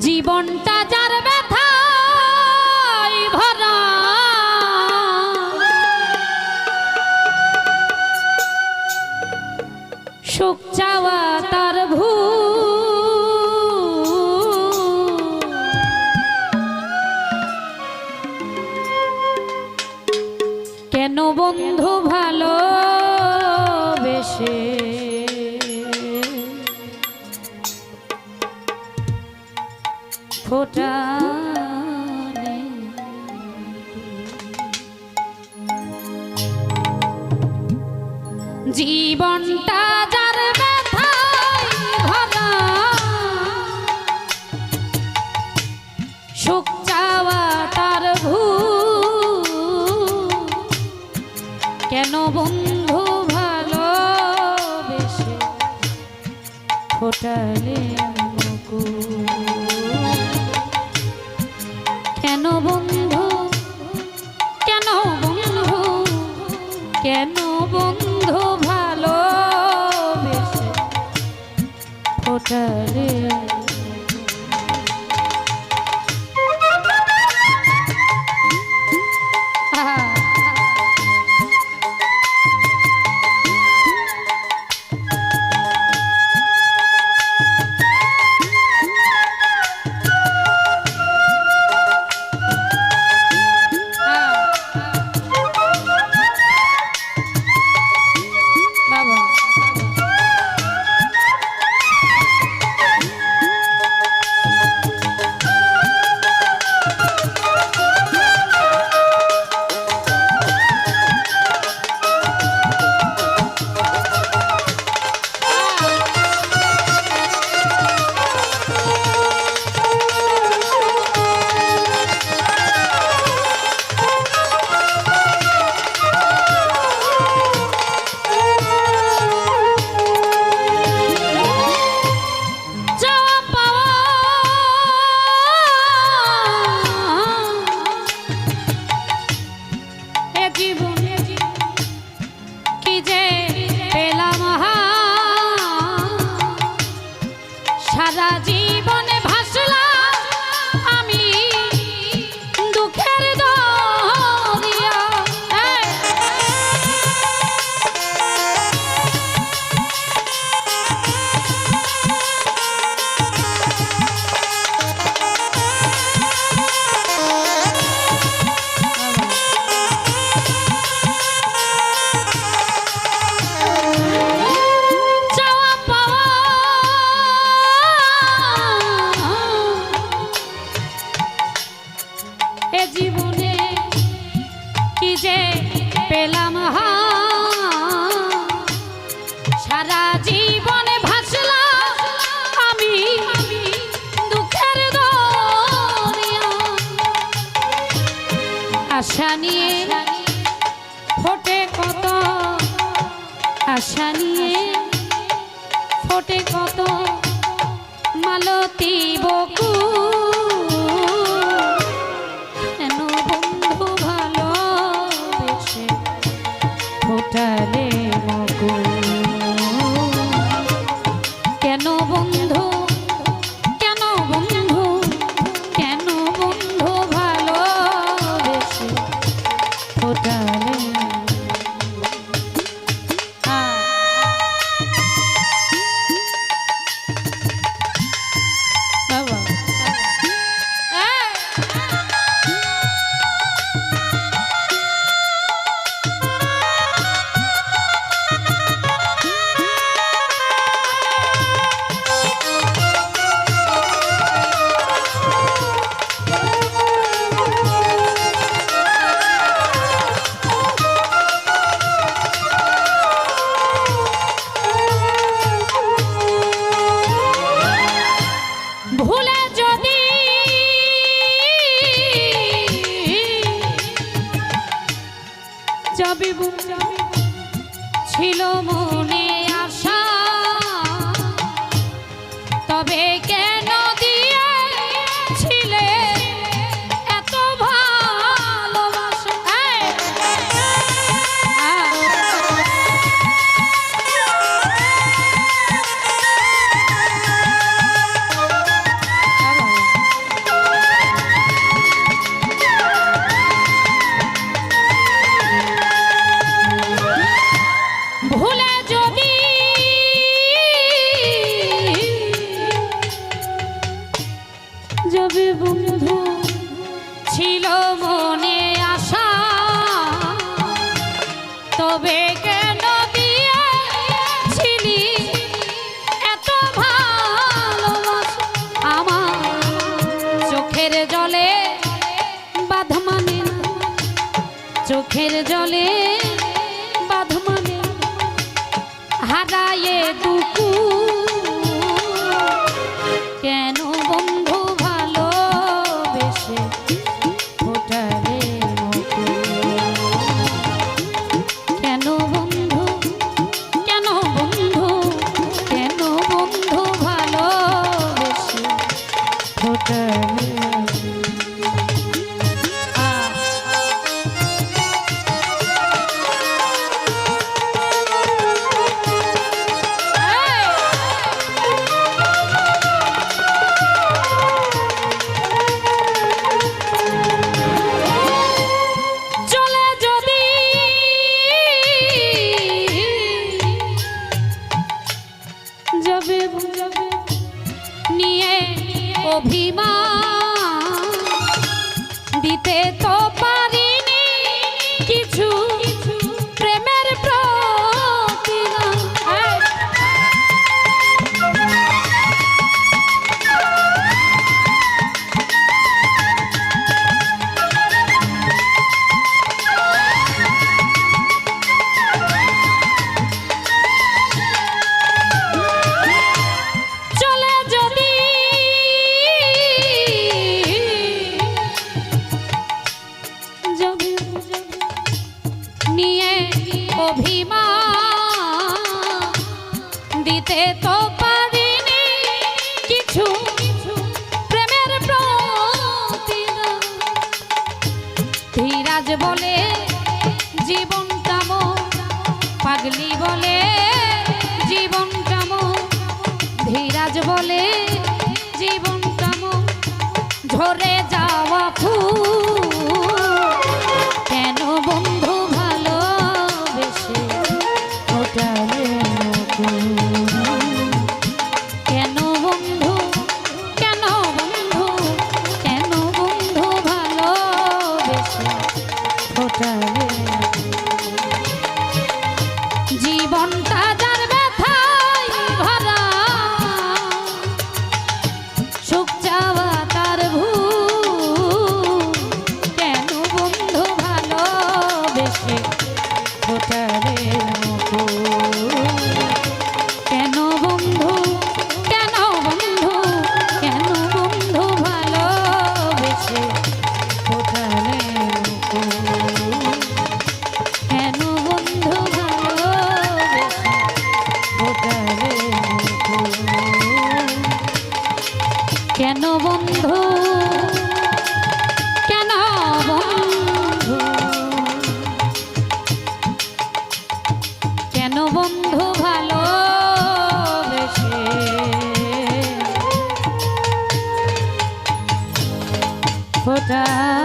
জীবনটা জীবনটা যার ব্যথায় তার কেন বন্ধু ভালো বেশে কেন বন্ধু কেন বন্ধু কেন বন্ধু ফোটালে এ জীবনে কি যে পেলাম। সারা জীবনে ভাসলাম আমি দুঃখের আশা নিয়ে ফোটে কত, আশা নিয়ে ফোটে কত, মালতী বকু তবে কেন ছিল মনে আশা। তবে কেন বিয়ে ছিলি এত ভালোবাসা? আমার চোখের জলে বাধ মানে চোখের জলে বাধ মানে হারায়ে দুপুর অভিমান বলে জীবন কাম পাগলি বলে জীবন কাম ধীরাজ বলে জীবন কাম ঝরে বন্ধু? কেন বন্ধু? কেন বন্ধু ভালো ফোটা